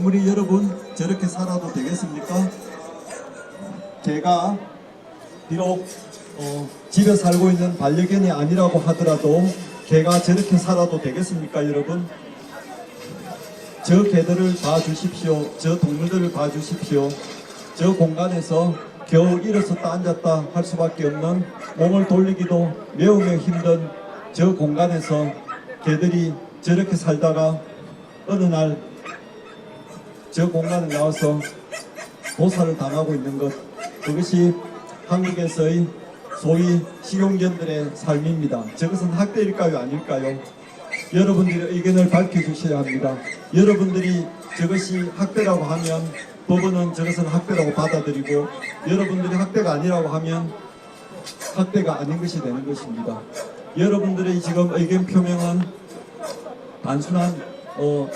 동물이 여러분 저렇게 살아도 되겠습니까? 개가 비록 어, 집에 살고 있는 반려견이 아니라고 하더라도 개가 저렇게 살아도 되겠습니까 여러분? 저 개들을 봐주십시오. 저 동물들을 봐주십시오. 저 공간에서 겨우 일어섰다 앉았다 할 수밖에 없는 몸을 돌리기도 매우 매우 힘든 저 공간에서 개들이 저렇게 살다가 어느 날 저 공간에 나와서 도살을 당하고 있는 것 그것이 한국에서의 소위 식용견들의 삶입니다. 저것은 학대일까요 아닐까요? 여러분들의 의견을 밝혀주셔야 합니다. 여러분들이 저것이 학대라고 하면 법원은 저것은 학대라고 받아들이고 여러분들이 학대가 아니라고 하면 학대가 아닌 것이 되는 것입니다. 여러분들의 지금 의견 표명은 단순한 어,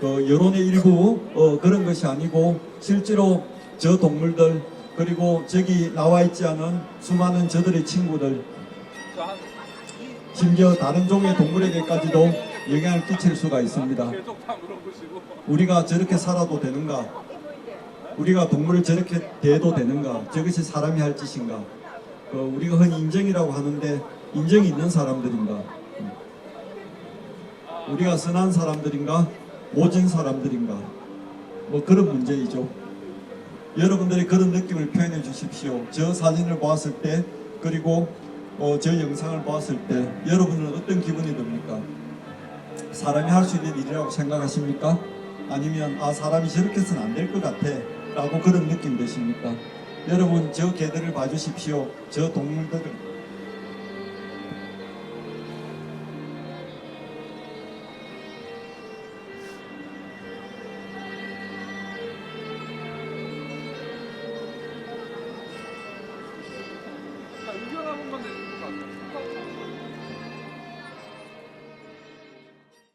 그 여론의 일부 어, 그런 것이 아니고 실제로 저 동물들 그리고 저기 나와 있지 않은 수많은 저들의 친구들 심지어 다른 종의 동물에게까지도 영향을 끼칠 수가 있습니다. 우리가 저렇게 살아도 되는가? 우리가 동물을 저렇게 대해도 되는가? 저것이 사람이 할 짓인가? 그 우리가 흔히 인정이라고 하는데 인정이 있는 사람들인가? 음. 우리가 선한 사람들인가? 오진 사람들인가? 뭐 그런 문제이죠. 여러분들이 그런 느낌을 표현해 주십시오. 저 사진을 보았을 때 그리고 어, 저 영상을 보았을 때 여러분은 어떤 기분이 듭니까? 사람이 할 수 있는 일이라고 생각하십니까? 아니면 아 사람이 저렇게 해서는 안 될 것 같아 라고 그런 느낌 되십니까? 여러분 저 개들을 봐주십시오. 저 동물들을